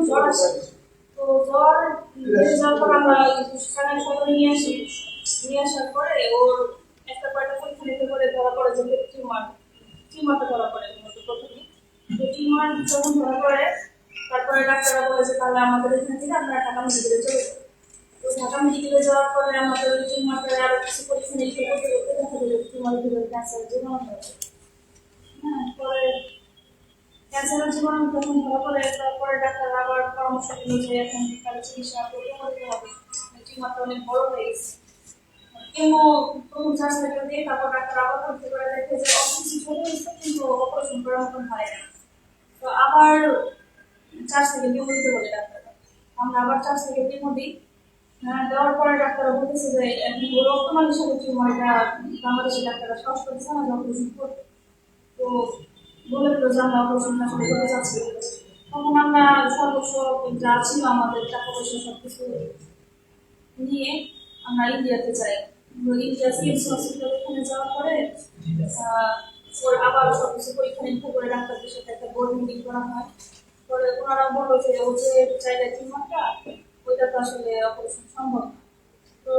জ্বর আসে তো জ্বর যাওয়ার পর নিয়ে আসি নিয়ে আসার পরে ওর একটা কয়টা পরীক্ষা নিতে করে ধরা পড়ে যে টিউমার টিউমারটা ধরা পড়ে প্রথমে তো যখন ধরা পড়ে, তারপরে ডাক্তাররা বলে যে তাহলে আমাদের এখান থেকে আপনারা টাকা মেডিকেলে চলে যাবেন ঢাকা মেডিকেলে যাওয়ার পরে আমাদের টিউমারটা আরও কিছু পরীক্ষা নিরীক্ষা করতে করতে দেখা গেল টিউমার ভিতরে ক্যান্সার জীবাণু হয়েছে হ্যাঁ পরে ক্যান্সারের জীবাণু যখন ধরা পড়ে, তারপরে ডাক্তার আবার পরামর্শ দিল যে এখন তাহলে চিকিৎসা করতে করতে হবে। টিউমারটা অনেক বড় হয়ে গেছে। কেমো প্রথম চার সাইকেল দিয়ে তারপর ডাক্তার আবার করতে করে দেখে যে অসুস্থ চলে এসেছে কিন্তু অপারেশন করার মতন হয় না। তো আবার চার সাইকেল কেমো দিতে বলে ডাক্তার। আমরা আবার চার সাইকেল কেমো দিই হ্যাঁ দেওয়ার পরে ডাক্তাররা বলতেছে যে রক্তমান হিসাবে টিউমারটা বাংলাদেশের ডাক্তাররা সাহস করতেছে না অপারেশন করতে তো বলে দিল যে, আমরা অপারেশন আসলে করতে চাচ্ছি তখন আমরা সর্বস্ব যা ছিল আমাদের টাকা পয়সা সব কিছু নিয়ে আমরা ইন্ডিয়াতে যাই। ইন্ডিয়া সিএমসি হসপিটাল ওখানে যাওয়ার পরে ওর আবার সব কিছু পরীক্ষা নিরীক্ষা করে ডাক্তারদের সাথে একটা বোর্ড মিটিং করা হয়। পরে ওনারা বলল যে ও যে জায়গায় টিউমারটা ওইটা তো আসলে অপারেশন সম্ভব না। তো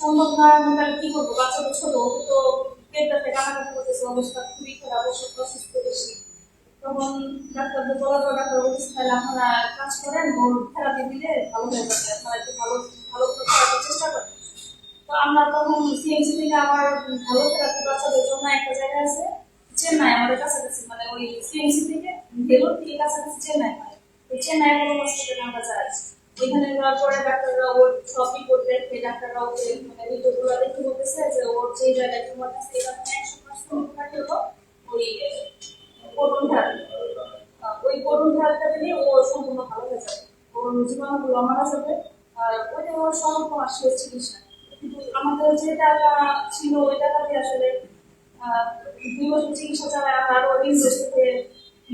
সম্ভব না, আমি তাহলে কি করব? বাচ্চা ছোট ওকে তো পেটটাতে কাটাকাটি করতেছে, অবস্থা খুবই খারাপ ওষুধ অসুস্থ বেশি। তখন ডাক্তারদের বলার পর ডাক্তার বলতেছে তাহলে আপনারা কাজ করেন ওর থেরাপি দিলে ভালো হয়ে যাবে। আপনারা একটু ভালো ভালো করে করার চেষ্টা করেন। তো আমরা তখন সিএমসি থেকে আবার ভালো থেরাপি বাচ্চাদের জন্য একটা জায়গা আছে, চেন্নাই, আমাদের কাছাকাছি মানে ওই সিএমসি থেকে ভেলোর থেকে কাছাকাছি চেন্নাই হয়। চেন্নাই বড় হসপিটালে আমরা যাই। ওইখানে যাওয়ার পরে ডাক্তাররা ওর সব রিপোর্ট দেখে ডাক্তাররা মানে রিপোর্টগুলো দেখে বলতেছে যে ওর যে জায়গায় আছে এটা মানে একশো পার্সেন্ট থাকে ওই থেরাপি ওই কোটন থেরাপিটা দিলে ও সম্পূর্ণ ভালো হয়ে যাবে। ওর জীবাণুগুলো মারা যাবে। আর ওইটা ওর স্বল্প শেষ চিকিৎসা। কিন্তু আমাদের যে টাকা ছিল ওই টাকা আসলে দুই বছর চিকিৎসা ছাড়া আমরা আরও ইনভেস্ট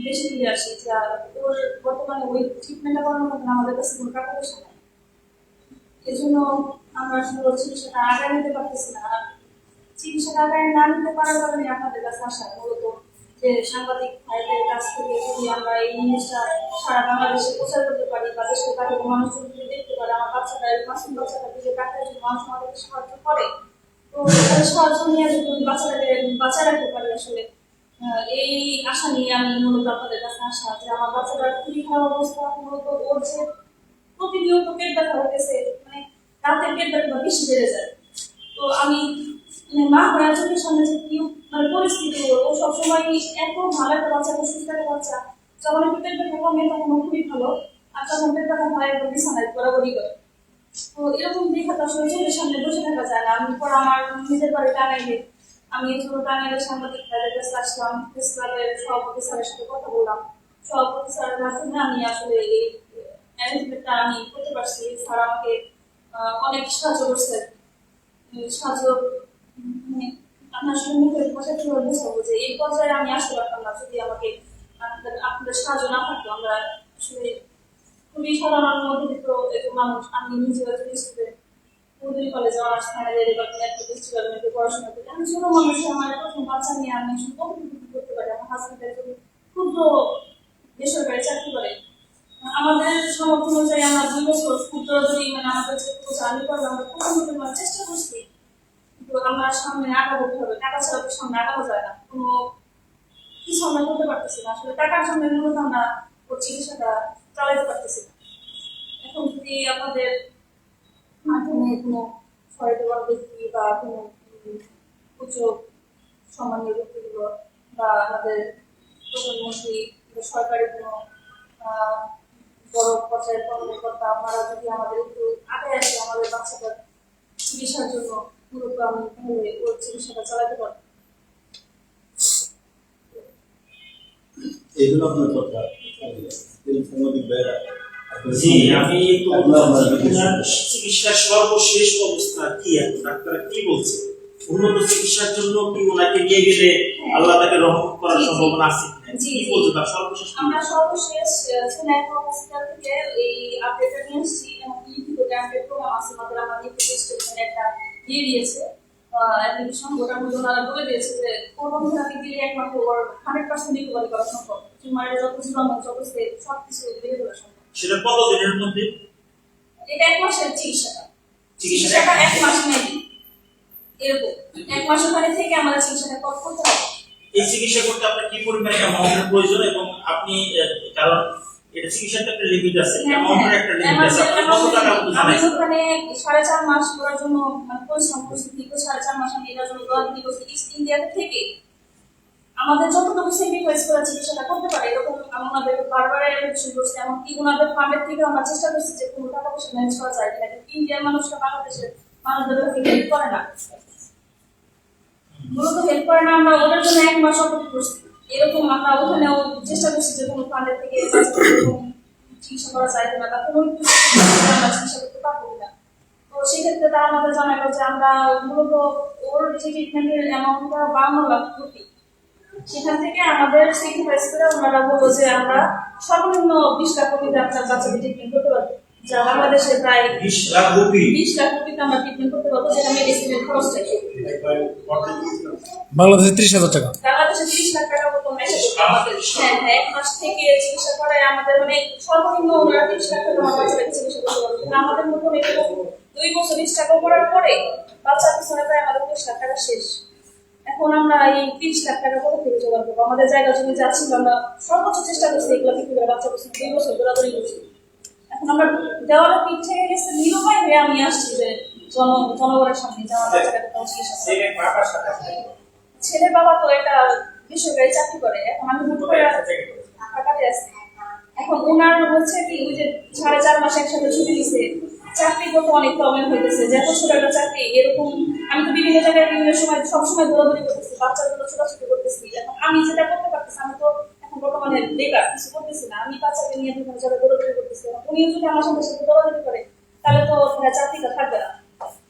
বেশি দিয়ে আসি, যা ওর বর্তমানে ওই ট্রিটমেন্টটা করানোর মতন আমাদের কাছে কোনো টাকা পয়সা নেই। এই জন্য আমরা আসলে চিকিৎসাটা আগায় নিতে পারতেছি না। চিকিৎসাটা আগায় না নিতে পারার কারণে আপনাদের কাছে আসা মূলত যে সাংবাদিক ভাইদের কাছ থেকে যদি আমরা এই জিনিসটা সারা বাংলাদেশে প্রচার করতে পারি বা দেশের বাইরে মানুষজন যদি দেখতে পারে, আমার বাচ্চাটা মাসুম বাচ্চাটা দিকে ডাক্তার যদি মানুষ আমাদেরকে সাহায্য করে, তো সাহায্য নিয়ে যদি বাচ্চাটাকে বাঁচায় রাখতে পারি আসলে এই আশা নিয়ে আমি মূলত আপনাদের কাছে আসা যে আমার বাচ্চাটার খুবই খারাপ অবস্থা, মূলত ওর যে প্রতিনিয়ত পেট ব্যথা হতেছে মানে রাতের পেট ব্যথা বেশি বেড়ে যায়। তো আমি মানে মা হয়ে চোখের সামনে যে কি মানে পরিস্থিতি, ও সবসময় এত ভালো একটা বাচ্চা, এত সুস্থ একটা বাচ্চা, যখন একটু পেট ব্যথা কমে তখন খুবই ভালো, আর যখন পেট ব্যথা হয় একদম বিছানায় বরাবরই করে। তো এরকম দেখা তো আসলে চোখের সামনে বসে থাকা যায় না, আমি পর আমার নিজের বাড়ি টাঙ্গাইলে আমি ছোট টাঙ্গাইলে সাংবাদিক ভাইদের কাছে আসলাম, প্রেস ক্লাবের সভাপতি স্যারের সাথে কথা বললাম। সভাপতি স্যারের মাধ্যমে আমি আসলে এই অ্যারেঞ্জমেন্টটা আমি করতে পারছি। স্যার আমাকে অনেক সাহায্য করছে সাহায্য মানে আপনার আসলে মুখের ভাষা কীভাবে যে এই পর্যায়ে আমি আসতে পারতাম না। যদি আমাকে আপনাদের সাহায্য না থাকতো, আমরা আসলে খুবই সাধারণ মধ্যবিত্ত মানুষ। আমি নিজে একজন স্টুডেন্ট পুরুলি কলেজে অনার্স ফাইনাল ইয়ারে পড়াশোনা করি। আমি ছোট মানুষ, আমার প্রথম বাচ্চা নিয়ে আমি কতটুকু করতে পারি? আমার হাজবেন্ড একজন ক্ষুদ্র বেসরকারি চাকরি করে। আমাদের সামর্থ্য অনুযায়ী আমরা দুই বছর ক্ষুদ্র যদি মানে আমাদের যেটুকু চালু করবে আমরা প্রথম পরিমাণ চেষ্টা করছি। কিন্তু আমরা সামনে আগাবো হবে টাকা ছাড়া তো সামনে আগানো যায় না। কোনো কিছু আমরা করতে পারতেছি না। আসলে টাকার জন্য মূলত আমরা চিকিৎসাটা চালাতে পারতেছি না। এখন যদি আপনাদের মাধ্যমে কোনো সহায়তা ব্যক্তি বা কোনো উচ্চ সম্মানীয় ব্যক্তিগুলো বা আমাদের প্রধানমন্ত্রী বা সরকারি কোনো বড় পর্যায়ের কর্মকর্তা, আপনারা যদি আমাদের একটু আগে আসে আমাদের বাচ্চাটার চিকিৎসার জন্য, মূলত আমি তাহলে ওর চিকিৎসাটা চালাতে পারব। এগুলো আপনার কথা। ভাইরা আপনার জি আমি চিকিৎসার সর্বশেষ অবস্থা কি এখন? ডাক্তার কি বলছে উন্নত চিকিৎসার জন্য কি ওনাকে নিয়ে গেলে আল্লাহ তাকে রহমত করার। সম্ভাবনা আছে? জি, কি তার সর্বশেষ আমরা সর্বশেষ সিনাই হসপিটাল থেকে এই আপডেটটা নিয়ে এসেছি। এবং লিখিত ক্যাম্পের প্রোগ্রাম আছে আমাদের আমাদের স্টেশনে একটা দিয়ে দিয়েছে। অ্যাপ্লিকেশন বলে দিয়েছে যে কোনো থেরাপি দিলে একমাত্র ওর হান্ড্রেড পার্সেন্ট রিকভারি করা সম্ভব। টিউমারের যত জীবাণু যত সব কিছু বেড়ে দেওয়া সম্ভব। সেটা কত দিনের মধ্যে? এটা এক মাসের চিকিৎসাটা চিকিৎসাটা এক মাস মেবি এরকম। এক মাস ওখানে থেকে আমাদের চিকিৎসাটা করতে হবে এই চিকিৎসা করতে আপনার কি পরিমাণে অ্যামাউন্টের প্রয়োজন এবং আপনি কারণ এটা চিকিৎসার একটা লিমিট আছে। হ্যাঁ, অ্যামাউন্টের একটা লিমিট আছে। আপনি কত টাকা মতো আমি ওখানে সাড়ে চার মাস করার জন্য মানে করছি দীর্ঘ সাড়ে চার মাস আমি এটার জন্য দোয়াদি করছি ইস্ট ইন্ডিয়াতে থেকে আমাদের যতটুকু স্যাক্রিফাইস করা চিকিৎসাটা করতে পারে। এরকম আমি ওনাদের বারবার শুরু করছি। এমনকি ওনাদের ফান্ডের থেকে আমরা চেষ্টা করছি যে কোনো টাকা পয়সা ম্যানেজ করা যায় কিনা। কিন্তু ইন্ডিয়ার মানুষরা বাংলাদেশের মানুষদের হেল্প করে না। মূলত হেল্প করে না, আমরা ওদের জন্য এক মাস অপেক্ষা করছি। এরকম আমরা ওখানেও চেষ্টা করছি যে কোনো ফান্ডের থেকে চিকিৎসা করা যায় কিনা বা কোনো আমরা চিকিৎসা করতে পারব কিনা। তো সেক্ষেত্রে তারা আমাদের জানালো যে আমরা মূলত ওর যে ট্রিটমেন্টের অ্যামাউন্টটা বান্ন লাখ কোটি সেখান থেকে আমাদের স্যাক্রিফাইস করে ওনারা বলব যে আমরা সর্বনিম্ন বিশ লাখ কোটিতে আপনার বাচ্চাকে ট্রিটমেন্ট করতে পারব। যা বাংলাদেশে প্রায় বিশ লাখ রুপি বিশ লাখ কোটিতে আমরা ট্রিটমেন্ট করতে পারব যেটা মেডিসিনের খরচটা কি বাংলাদেশে ত্রিশ হাজার টাকা? বাংলাদেশে তিরিশ লাখ টাকা মতো মেসেজ হ্যাঁ হ্যাঁ এক মাস থেকে চিকিৎসা করায় আমাদের মানে সর্বনিম্ন ওনারা তিরিশ লাখ টাকা আমার বাচ্চাকে চিকিৎসা করতে পারবে। কিন্তু আমাদের মতন এরকম দুই বছর বিশ টাকা করার পরে বাচ্চার পিছনে প্রায় আমাদের তিরিশ লাখ টাকা শেষ। এখন আমরা এই তিরিশ লাখ টাকা কোথা থেকে জোগাড় করব? আমাদের জায়গা জমি যা ছিল আমরা সর্বোচ্চ চেষ্টা করছি এগুলো বিক্রি করে বাচ্চা পিছনে দুই বছর দৌড়াদৌড়ি করছি এখন আমরা দেওয়ালে পিঠ থেকে গেছে নিরুপায় হয়ে আমি আসছি যে জন জনগণের সামনে যে আমার করতে হবে। ছেলে বাবা তো একটা বেসরকারি চাকরি করে এখন আমি হুট করে ঢাকাতে আসছি এখন ওনার হচ্ছে কি ওই যে সাড়ে চার মাস একসাথে ছুটি দিছে। চাকরি করতে অনেক প্রবলেম হইতেছে। যে এত ছোট একটা চাকরি, এরকম আমি তো বিভিন্ন জায়গায় বিভিন্ন সময় সবসময় দৌড়াদৌড়ি করতেছি, বাচ্চাগুলো ছোটাছুটি করতেছি। এখন আমি যেটা করতে পারতেছি, আমি তো এখন বর্তমানে বেকার, কিছু করতেছি না। আমি বাচ্চাকে নিয়ে বিভিন্ন জায়গায় দৌড়াদৌড়ি করতেছি। উনিও যদি আমার সাথে সাথে দৌড়াদৌড়ি করে, তাহলে তো মানে চাকরিটা থাকবে না।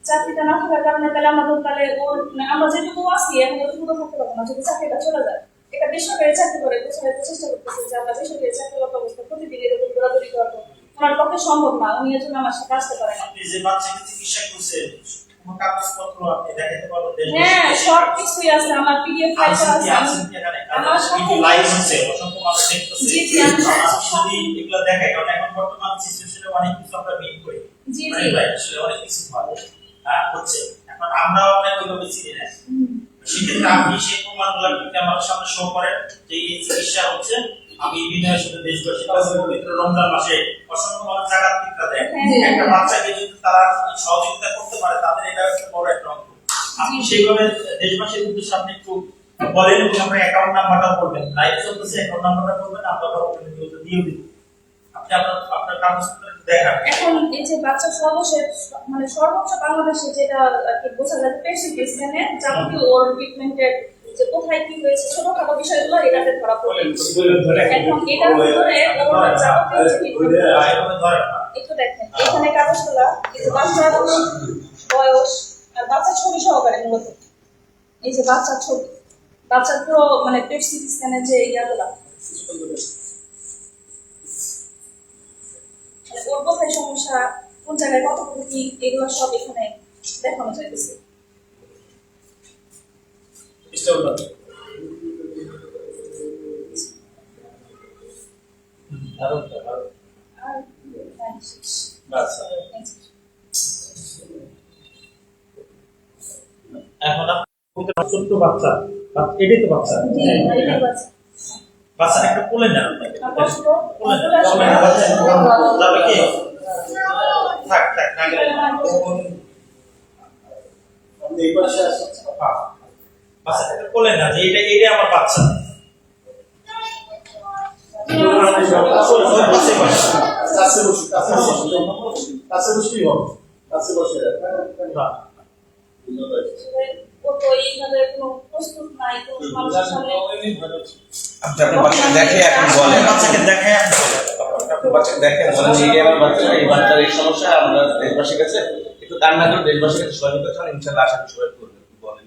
চাকরিটা না থাকার কারণে তাহলে আমাদের তাহলে ওর মানে আমরা যেটুকু আছি, এখন ওটুকু তো থাকতে পারব না। যদি চাকরিটা চলে যায় এটা বেসরকারি চাকরি করে বোঝাতে চেষ্টা করতেছে যে আমরা বেসরকারি চাকরিগত অবস্থা প্রতিদিন এরকম দৌড়াদৌড়ি করব ওনার পক্ষে সম্ভব না উনি এর জন্য আমার সাথে আসতে পারে না। আপনি যে বাচ্চাকে চিকিৎসা করছেন কোনো কাগজপত্র আপনি দেখাতে পারবেন? হ্যাঁ সব কিছুই আছে আমার পিডিএফ ফাইল আছে। আমার সাথে- লাইভ হচ্ছে অসংখ্য মানুষ দেখতেছে। জি, জি, আমি- এগুলো দেখাই কারণ এখন বর্তমান সিচুয়েশনে অনেক কিছু আমরা মিট করি। জি, মানে জি। আসলে অনেক কিছু হচ্ছে। এখন আমরাও অনেক ওইভাবে চিনি না। হুম। সেক্ষেত্রে আপনি সেই প্রমাণগুলো কিন্তু আমাদের সামনে শো করেন যে এই চিকিৎসা হচ্ছে। আমি বিনয়ের সাথে দেশবাসীর কাছে পবিত্র রমজান মাসে অসংখ্য মানুষ জায়গা টিকা দেয়। হ্যাঁ। একটা বাচ্চাকে যদি তারা সহযোগিতা করতে পারে তাদের এটা একটা বড় একটা অঙ্ক আপনি সেইভাবে দেশবাসীর উদ্দেশ্যে আপনি একটু বলেন এবং আপনার অ্যাকাউন্ট নাম্বারটা বলবেন। লাইভ চলতেছে অ্যাকাউন্ট নাম্বারটা বলবেন আমরা ওখানে দিয়ে দিই আপনি আপনার আপনার কাগজপত্র দেখান। এখন এই যে বাচ্চা সর্বশেষ মানে সর্বোচ্চ বাংলাদেশে যেটা আর কি বোঝা যায় প্রেসিডেন্টে যাবতীয় ওর ট্রিটমেন্টের যে কোথায় কি হয়েছে, ছোটখাটো বিষয়গুলো এটাতে ধরা পড়ে একটু দেখেন, এখানে কাগজগুলা বাচ্চার বয়স, আর বাচ্চার ছবি সহকারে মূলত। এই যে বাচ্চার ছবি, বাচ্চার পুরো মানে পেট সিটি স্ক্যানের যে ইয়াগুলা। মানে ওর কোথায় সমস্যা, কোন জায়গায় কতটুকু কি এগুলো সব এখানে দেখানো যাইতেছে দারুণ তো, দারুণ। আর হ্যাঁ, শেষ। আচ্ছা। Thanks. এখন ছোট্ট বাচ্চা? বাচ্চা- এটাই তো বাচ্চা। বাচ্চা। একটা কোলে নেন কি? থাক থাক এই পাশে বাচ্চাটা একটা কোলে না যে এটা এটাই আমার বাচ্চা। দেখে এখন বাচ্চাকে দেখে বাচ্চাকে দেখে আমার এই বাচ্চার এই সমস্যা আমরা দেশবাসীর কাছে একটু কান্না করে দেশবাসীর কাছে সহযোগিতা চান ইনশাল্লাহ আশা করি সবাই করবেন বলেন।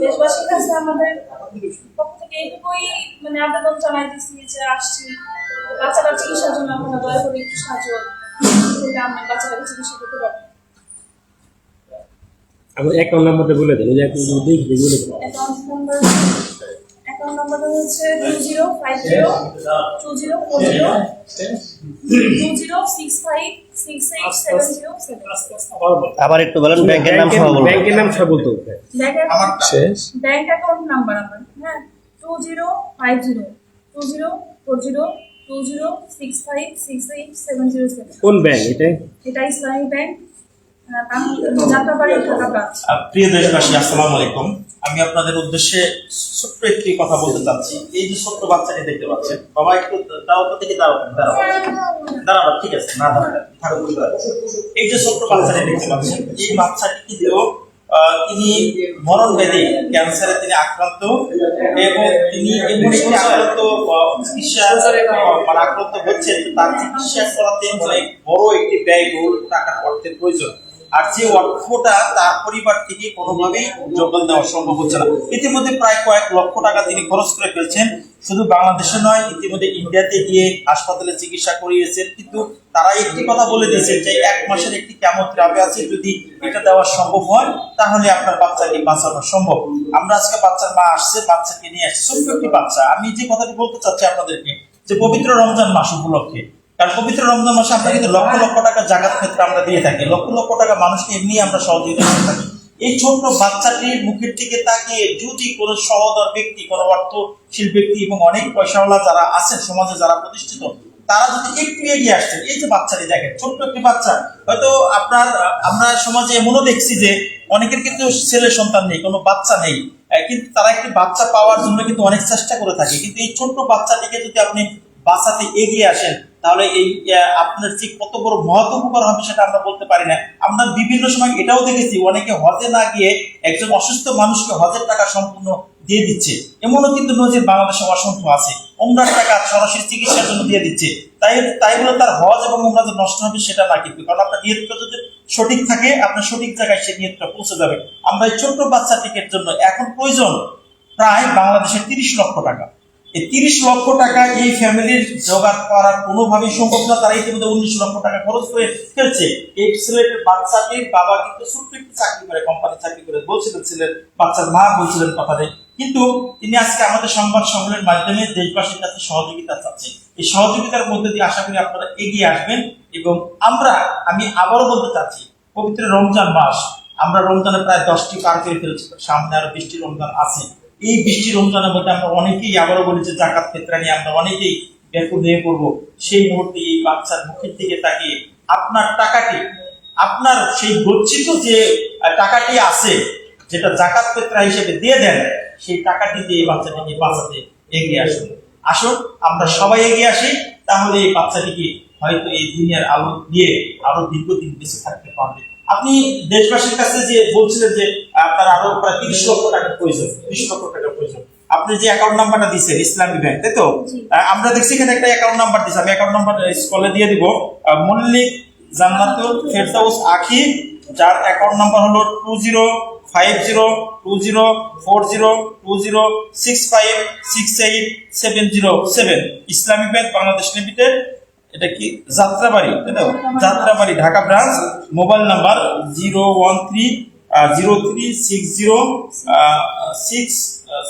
দেশবাসীর কাছে আমাদের পক্ষ থেকে এইটুকুই মানে আবেদন জানাই দিচ্ছি যে আসছি চিকিৎসার জন্য আপনারা দয়া আমি চিকিৎসা করতে পারব আমার অ্যাকাউন্ট নাম্বারটা বলে দেন। অ্যাকাউন্ট অ্যাকাউন্ট নাম্বারটা হচ্ছে two zero five zero two zero four zero two zero six five আবার একটু বলেন ব্যাংকের নাম সহ বলবেন ব্যাংকের নাম সব বলতে হবে ব্যাংক ব্যাংক অ্যাকাউন্ট নাম্বার আমার হ্যাঁ two zero five zero two zero four zero two zero six five six eight seven zero seven. কোন ব্যাংক এটা এটা ইসলামী ব্যাংক যাত্রাবাড়ি ঢাকা ব্রাঞ্চ আহ, প্রিয় দেশবাসী আলাইকুম। আমি আপনাদের উদ্দেশ্যে ছোট্ট একটি কথা বলতে চাচ্ছি। এই যে ছোট্ট বাচ্চাটি দেখতে পাচ্ছেন, বাবা একটু দাও দেখে দাও ঠিক আছে, না থাকো। এই যে ছোট্ট বাচ্চাটি দেখতে পাচ্ছেন, এই বাচ্চাটি কিন্তু তিনি মরণ ব্যাধি, ক্যান্সারে তিনি আক্রান্ত এবং তিনি আক্রান্ত চিকিৎসা মানে আক্রান্ত হচ্ছেন, তার চিকিৎসা করাতে অনেক বড় একটি ব্যয়বহুল টাকার অর্থের প্রয়োজন। আর যে অর্থটা তার পরিবার থেকে কোনোভাবেই যোগদান দেওয়া সম্ভব হচ্ছে না। ইতিমধ্যে প্রায় কয়েক লক্ষ টাকা তিনি খরচ করে ফেলছেন। শুধু বাংলাদেশে নয়, ইতিমধ্যে ইন্ডিয়াতে গিয়ে হাসপাতালে চিকিৎসা করিয়েছেন। কিন্তু তারা একটি কথা বলে দিয়েছেন যে, এক মাসের একটি কেমোথেরাপি আছে, যদি এটা দেওয়া সম্ভব হয়, তাহলে আপনার বাচ্চাকে বাঁচানো সম্ভব। আমরা আজকে বাচ্চার মা আসছে, বাচ্চাকে নিয়ে আসছে, ছোট্ট একটি বাচ্চা। আমি যে কথাটি বলতে চাচ্ছি আপনাদেরকে, যে পবিত্র রমজান মাস উপলক্ষে কারণ পবিত্র রমজান মাসে আমরা কিন্তু লক্ষ লক্ষ টাকা জাগাত ক্ষেত্রে আমরা দিয়ে থাকি। লক্ষ লক্ষ টাকা মানুষকে এমনি আমরা সহযোগিতা করে থাকি। এই ছোট্ট বাচ্চাটির মুখের দিকে তাকিয়ে যদি কোনো সহদর ব্যক্তি, কোনো অর্থশীল ব্যক্তি এবং অনেক পয়সাওয়ালা যারা আছেন, সমাজে যারা প্রতিষ্ঠিত, তারা যদি একটু এগিয়ে আসছেন এই যে বাচ্চাটি দেখেন, ছোট্ট একটি বাচ্চা, হয়তো আপনার, আমরা সমাজে এমনও দেখছি যে অনেকের কিন্তু ছেলে সন্তান নেই, কোনো বাচ্চা নেই। কিন্তু তারা একটি বাচ্চা পাওয়ার জন্য কিন্তু অনেক চেষ্টা করে থাকে। কিন্তু এই ছোট্ট বাচ্চাটিকে যদি আপনি বাঁচাতে এগিয়ে আসেন তাহলে এই আপনার যে কত বড় মহৎ উপকার হবে সেটা আমরা বলতে পারি না। আমরা বিভিন্ন সময় এটাও দেখেছি, অনেকে হজে না গিয়ে একজন অসুস্থ মানুষকে হজের টাকা সম্পূর্ণ দিয়ে দিচ্ছে। এমনও কিন্তু নজির বাংলাদেশে অসংখ্য আছে। ওমরার টাকা সরাসরি চিকিৎসার জন্য দিয়ে দিচ্ছে। তাই তাই বলে তার হজ এবং ওমরা যে নষ্ট হবে সেটা না কিন্তু, কারণ আপনার নিয়তটা যদি সঠিক থাকে, আপনার সঠিক জায়গায় সে নিয়তটা পৌঁছে যাবে। আমরা এই ছোট্ট বাচ্চাটিকে জন্য এখন প্রয়োজন প্রায় বাংলাদেশের তিরিশ লক্ষ টাকা। এই তিরিশ লক্ষ টাকা এই ফ্যামিলির জোগাড় করা কোনোভাবেই সম্ভব না। তারা ইতিমধ্যে উনিশ লক্ষ টাকা খরচ করে ফেলছে। এই ছেলেটির বাচ্চাটির বাবা কিন্তু ছোট্ট একটি চাকরি করে কোম্পানি চাকরি করে। বলছিলেন ছেলের বাচ্চার মা বলছিলেন কথাতে। কিন্তু তিনি আজকে আমাদের সংবাদ সম্মেলনের মাধ্যমে দেশবাসীর কাছে সহযোগিতা চাচ্ছেন। এই সহযোগিতার মধ্যে দিয়ে আশা করি আপনারা এগিয়ে আসবেন এবং আমরা, আমি আবারও বলতে চাচ্ছি, পবিত্র রমজান মাস, আমরা রমজানে প্রায় দশটি পার করে ফেলছি। সামনে আরও বৃষ্টি রমজান আছে। এই বৃষ্টি রমজানের মধ্যে আমরা অনেকেই আবারও বলি যে জাকাত ক্ষেত্রে নিয়ে আমরা অনেকেই ব্যাকুল হয়ে পড়ব। সেই মুহূর্তে এই বাচ্চার মুখের দিকে তাকিয়ে আপনার টাকাটি, আপনার সেই গচ্ছিত যে টাকাটি আছে, যেটা জাকাত পেত্রা হিসেবে দিয়ে দেন, সেই টাকাটি দিয়ে এই বাচ্চাটিকে বাঁচাতে এগিয়ে আসুন। আসুন, আমরা সবাই এগিয়ে আসি, তাহলে এই বাচ্চাটিকে হয়তো এই দুনিয়ার আলো দিয়ে আরও দীর্ঘদিন বেঁচে থাকতে পারবে। আপনি দেশবাসীর কাছে যে বলছিলেন যে আপনার আরও প্রায় তিরিশ লক্ষ টাকার প্রয়োজন তিরিশ লক্ষ টাকার প্রয়োজন। আপনি যে অ্যাকাউন্ট নাম্বারটা দিচ্ছেন ইসলামী ব্যাংক তাই তো? আমরা দেখছি এখানে একটা অ্যাকাউন্ট নাম্বার দিচ্ছি আমি অ্যাকাউন্ট নাম্বার স্কলে দিয়ে দিব। মল্লিক জান্নাতুল ফেরদাউস আখি যার অ্যাকাউন্ট নাম্বার হলো two zero five zero two zero four zero two zero six five six eight seven zero seven Islami bank Bangladesh limited এটা কি? যাত্রাবাড়ি, তাই তো Jatrabari, Dhaka branch, mobile number zero one three zero three, six zero six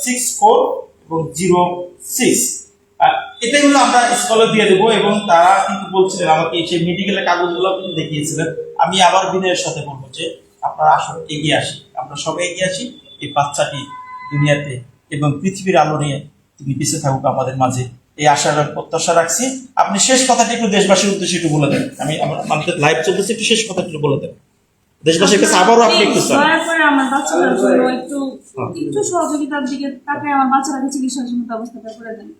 six four এবং zero six. এটাই হলো আমরা স্কলে দিয়ে দেবো এবং তারা কিন্তু বলছিলেন আমাকে সেই মেডিকেলের কাগজগুলো কিন্তু দেখিয়েছিলেন। আমি আবার বিনয়ের সাথে বলব যে আপনারা আসুন, এগিয়ে আসি। আমরা সবাই এগিয়ে আসি, এই বাচ্চাটি দুনিয়াতে এবং পৃথিবীর আলো নিয়ে তুমি বেঁচে থাকুক আমাদের মাঝে। এই আশার প্রত্যাশা রাখছি। আপনি শেষ কথাটি একটু দেশবাসীর উদ্দেশ্যে একটু বলে দেন। আমি আমাদের লাইভ চলতেছে একটু শেষ কথা একটু বলে দেন। দেশবাসীর কাছে আবারও আপনি একটু চান। দয়া করে আমার বাচ্চাটার জন্য একটু একটু সহযোগিতার দিকে তাকে আমার বাচ্চাটাকে চিকিৎসার জন্য ব্যবস্থাটা করে দেন।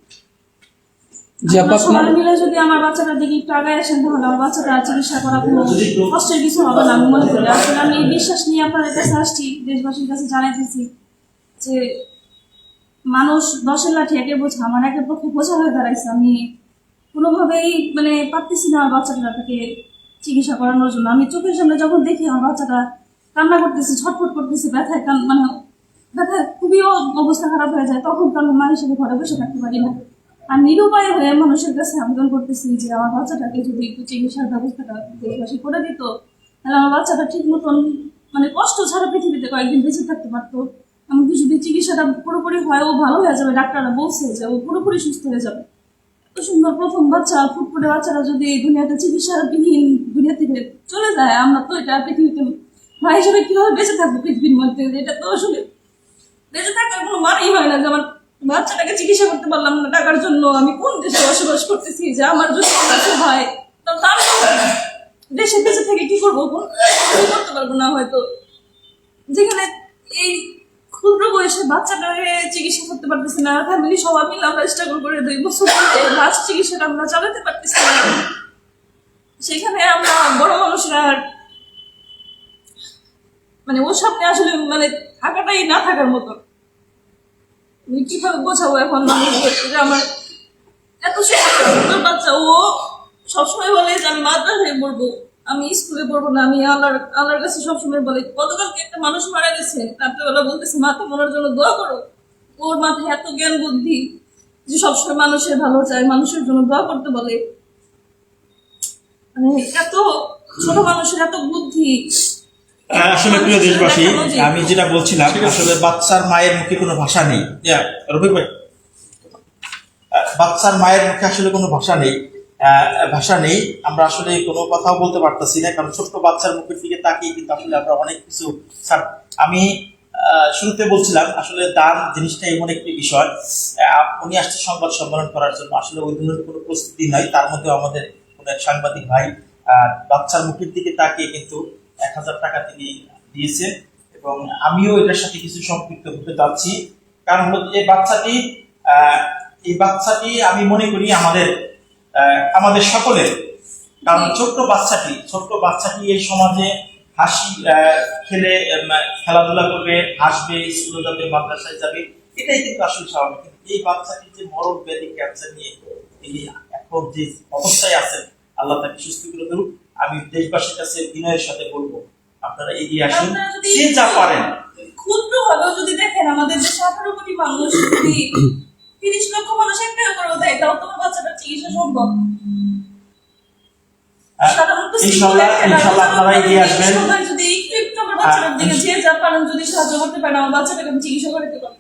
আপনারা আপনার সবাই মিলে যদি আমার বাচ্চাটার দিকে একটু আগে আসেন তাহলে আমার বাচ্চাটা চিকিৎসা করা কোনো কষ্টের কিছু হবে না আমি মনে করি। আসলে আমি এই বিশ্বাস নিয়ে আপনাদের কাছে আসছি দেশবাসীর কাছে জানাইতেছি যে মানুষ দশের লাঠি একে বোঝা, আমার একের পক্ষে বোঝা হয়ে দাঁড়াইছে। আমি কোনোভাবেই মানে পারতেছি না আমার বাচ্চাটাকে চিকিৎসা করানোর জন্য। আমি চোখের সামনে যখন দেখি আমার বাচ্চাটা কান্না করতেছে, ছটফট করতেছে, ব্যথায় কান মানে ব্যথায় খুবই অবস্থা খারাপ হয়ে যায়, তখন তো আমি মা হিসেবে ঘরে বসে থাকতে পারি না। আর নিরুপায় হয়ে মানুষের কাছে আবেদন করতেছি যে আমার বাচ্চাটাকে যদি একটু চিকিৎসার ব্যবস্থাটা দেশবাসী করে দিত, তাহলে আমার বাচ্চাটা ঠিক মতন মানে কষ্ট ছাড়া পৃথিবীতে কয়েকদিন বেঁচে থাকতে পারতো। এমনকি যদি চিকিৎসাটা হয়, ও ভালো হয়ে যাবে, ডাক্তাররা বলছে যে ও পুরোপুরি সুস্থ হয়ে যাবে। এত সুন্দর প্রথম বাচ্চা, ফুটফুটে বাচ্চারা যদি এই দুনিয়াতে চিকিৎসাবিহীন দুনিয়া থেকে চলে যায়, আমরা তো এটা পৃথিবীতে মা হিসেবে কীভাবে বেঁচে থাকব পৃথিবীর মধ্যে? এটা তো আসলে বেঁচে থাকার কোনো মানেই হয় না যে আমার বাচ্চাটাকে চিকিৎসা করতে পারলাম না, টাকার জন্য আমি কোন দেশে বসবাস করতেছি, যে আমার কিছু হয়, তো তার দেশে বেঁচে থেকে কি করব? করতে পারব না হয়তো। যেখানে এই ক্ষুদ্র বয়সে বাচ্চাটাকে চিকিৎসা করতে পারতেছি না। ফ্যামিলি সবাই মিলে আমরা স্ট্রাগল করে দুই বছর লাস্ট চিকিৎসাটা আমরা চালাতে পারতেছি না। সেখানে আমরা বড় মানুষরা মানে ওর সামনে আসলে মানে থাকাটাই না থাকার মতো। কীভাবে বোঝাবো এখন মানুষদেরকে যে আমার এত সুন্দর বাচ্চা, ও সবসময় বলে যে আমি মাদ্রাসায় পড়ব। আমি স্কুলে পড়ব না আমি আল্লাহর আল্লাহর কাছে সবসময় বলে গতকালকে একটা মানুষ মারা গেছে। রাত্রেবেলা বলতেছে মা তোমার জন্য দোয়া করো। ওর মাথায় এত জ্ঞান বুদ্ধি যে সবসময় মানুষের ভালো চায় মানুষের জন্য দোয়া করতে বলে। মানে এত ছোট মানুষের এত বুদ্ধি। আসলে প্রিয় দেশবাসী আমি যেটা বলছিলাম আসলে বাচ্চার মায়ের মুখে কোনো ভাষা নেই। রফিক ভাই। বাচ্চার মায়ের মুখে আসলে কোনো ভাষা নেই। ভাষা নেই। আমরা আসলে কোনো কথাও বলতে পারতেছি না, কারণ ছোট্ট বাচ্চার মুখের দিকে তাকিয়ে কিন্তু আসলে আমরা অনেক কিছু ছাড়- আমি শুরুতে বলছিলাম, আসলে দান জিনিসটা এমন একটি বিষয় উনি আসছে সংবাদ সম্মেলন করার জন্য। আসলে ওই ধরনের কোনো প্রস্তুতি নাই, তার মধ্যে আমাদের কোনো এক সাংবাদিক ভাই বাচ্চার মুখের দিকে তাকিয়ে কিন্তু এক হাজার টাকা তিনি দিয়েছেন এবং আমিও এটার সাথে কিছু সম্পৃক্ত হতে যাচ্ছি। কারণ হলো এই বাচ্চাটি এই বাচ্চাটি আমি মনে করি আমাদের আমাদের সকলের কারণ ছোট্ট বাচ্চাটি ছোট্ট বাচ্চাটি এই সমাজে হাসি খেলে খেলাধুলা করবে হাসবে স্কুলে যাবে মাদ্রাসায় যাবে এটাই কিন্তু আসলে স্বাভাবিক। কিন্তু এই বাচ্চাটি যে মরণ ব্যাধি ক্যান্সার নিয়ে তিনি এখন যে অবস্থায় আছেন আল্লাহ তাকে সুস্থ করে দেবো আমি দেশবাসীর কাছে বিনয়ের সাথে বলব আপনারা এগিয়ে আসুন। যে যা পারেন। ক্ষুদ্র ভাবেও যদি দেখেন আমাদের দেশে আঠারো কোটি মানুষ তিরিশ লক্ষ মানুষ এক টাকা করেও দেয় তাও তোমার বাচ্চাটা চিকিৎসা সম্ভব? একটু একটু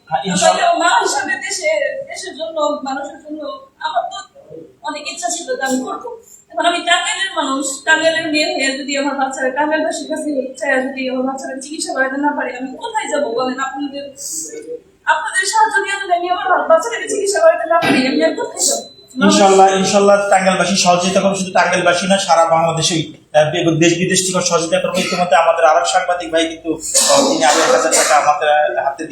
হ্যাঁ, আমার তো অনেক ইচ্ছা ছিল আমি করব। এখন আমি টাঙ্গাইলের মানুষ টাঙ্গাইলের মেয়ে হয়ে যদি আমার বাচ্চারা টাঙ্গাইলবাসীর কাছে যদি আমার বাচ্চারা চিকিৎসা করাতে না পারি আমি কোথায় যাব বলেন আপনাদের? আপনাদের সাহায্য নিয়ে আমি আমার চিকিৎসা করাতে না পারি, আমি আর ইনশাল্লাহ ইনশাল্লাহ সহযোগিতা করবে শুধু টাঙ্গাইলবাসী না, সারা বাংলাদেশেই দেশ বিদেশ থেকে সহযোগিতা করবে ইতিমধ্যে আমাদের আরেক সাংবাদিক ভাই কিন্তু তিনি হাজার টাকা আমাদের হাতে